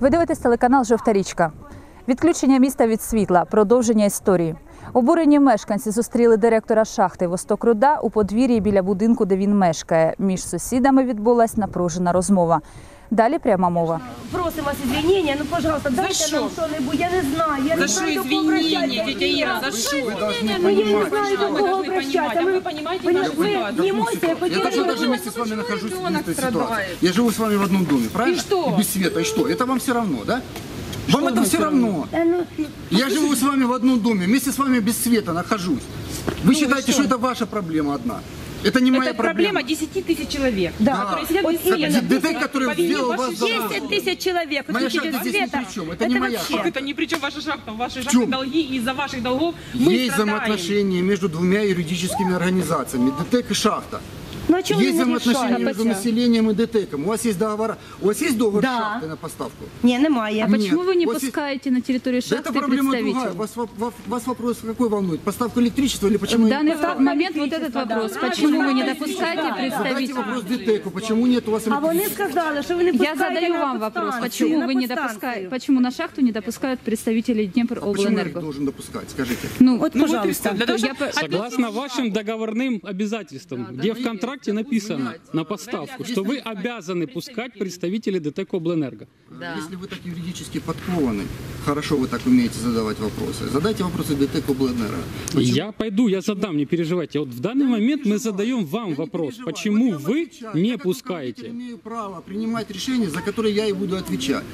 Ви дивитесь телеканал Жовта річка. Відключення міста від світла, продовження історії. Обурені мешканці зустріли директора шахти Восток Руда у подвір'ї біля будинку, де він мешкає. Між сусідами відбулася напружена розмова. Далі пряма мова. Просим вас извинения, ну, пожалуйста, дайте що? нам что-нибудь, я не знаю, я не За знаю, что до кого тетя Ира, за что? Ну, я не знаю, до кого обращаться. а вы понимаете вы- нашу ситуацию. не можете, я Я хотела даже, вместе с вами нахожусь в этой ситуации. Я живу с вами в одном доме, правильно? И что? без света, и что? Это вам все равно, да? Вам это все равно. Да ну, Я живу с вами в одном доме, вместе с вами без света нахожусь. Вы считаете, что это ваша проблема одна? Это не моя Это проблема 10 тысяч человек, Да. которые сидят Вот без света. именно. Детей, вине сделал вас шахты. за- 10 тысяч человек, Моя шахта здесь ни света. при чем, это не моя вообще. Как это ни при чем ваша шахта? Ваши шахты долги, и из-за ваших долгов мы Есть страдаем. взаимоотношения между двумя юридическими организациями, ДТЭК и шахта. Ну, а чего Есть вы не взаимоотношения решаете? между населением и ДТЭКом. У вас есть договор, у вас есть договор Да. с шахтой на поставку? Не, немає. Нет. Почему вы не Вот здесь- пускаете на территорию Да шахты это проблема другая. представителей? Вас, воп- вас, вас вопрос какой волнует? Поставка электричества или почему... В не данный поставка? момент вот этот вопрос. Почему вы не допускаете Задайте представителей? вопрос ДТЭКу, почему нет у вас А вони электричества? сказали, що ви не Я пускаєте задаю на вам вопрос. подстанцію, Почему на вы не подстанцію. допускаете? Почему на шахту не допускают представителей Почему я их Днепрооблэнерго? должен допускать? Скажите. Ну, От, Ну вот и пожалуйста. все. Для того, Я чтобы по- Согласно вашим договорным обязательствам, где в контракте написано на поставку, что вы обязаны пускать представителей ДТЭК Обленерго. Если вы так юридически подкованы, хорошо вы так умеете задавать вопросы, задайте вопросы ДТЭКу Бладнера. Я пойду, я задам, не переживайте. Вот в данный момент мы задаем вам вопрос, почему вы не пускаете? Я имею право принимать решения, за которые я и буду отвечать.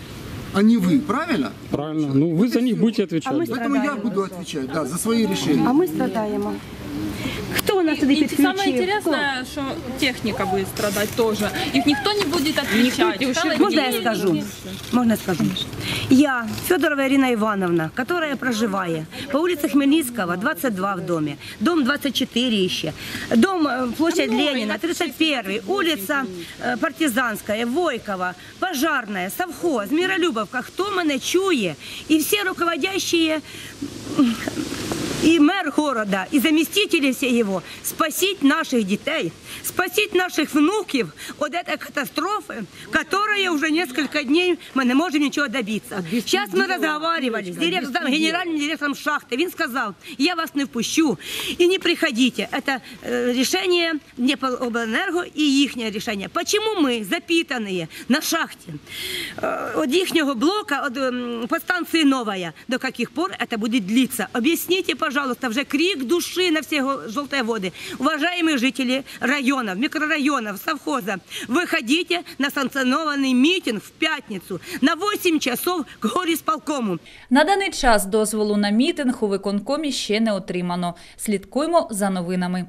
А не вы, правильно? Правильно. Ну, вы за них будете отвечать. А мы да. Поэтому я Страдаем. буду отвечать, да, за свои решения. А ми страдаємо. Хто у нас туди И підключив? самое интересное, что техника будет страдать тоже. Их никто не будет отвечать. Стало Можно я денег скажу? меньше. Можно я скажу? Я, Федорова Ирина Ивановна, которая проживает по улице Хмельницкого, 22 в доме, дом 24 еще, дом э, площадь Ленина, 31, улица э, Партизанская, Войкова, Пожарная, совхоз, Миролюбовка. Хто мене чує? І всі руководящие и мэр города, и заместители все его, спасить наших детей, спасить наших внуков от этой катастрофы, которая уже несколько дней мы не можем ничего добиться. Сейчас мы разговаривали с директором, генеральным директором шахты. Он сказал, я вас не впущу и не приходите. Это э, решение Днепрообленерго и их решение. Почему мы, запитанные на шахте, э, от ихнего блока, от подстанции новая, до каких пор это будет длиться? Объясните, пожалуйста, уже крик души на все го- желтые воды. Уважаемые жители районов, микрорайонов, совхоза, выходите на санкционованный митинг в пятницу на 8 часов к горисполкому. На даний час дозволу на мітинг у виконкомі ще не отримано. Слідкуємо за новинами.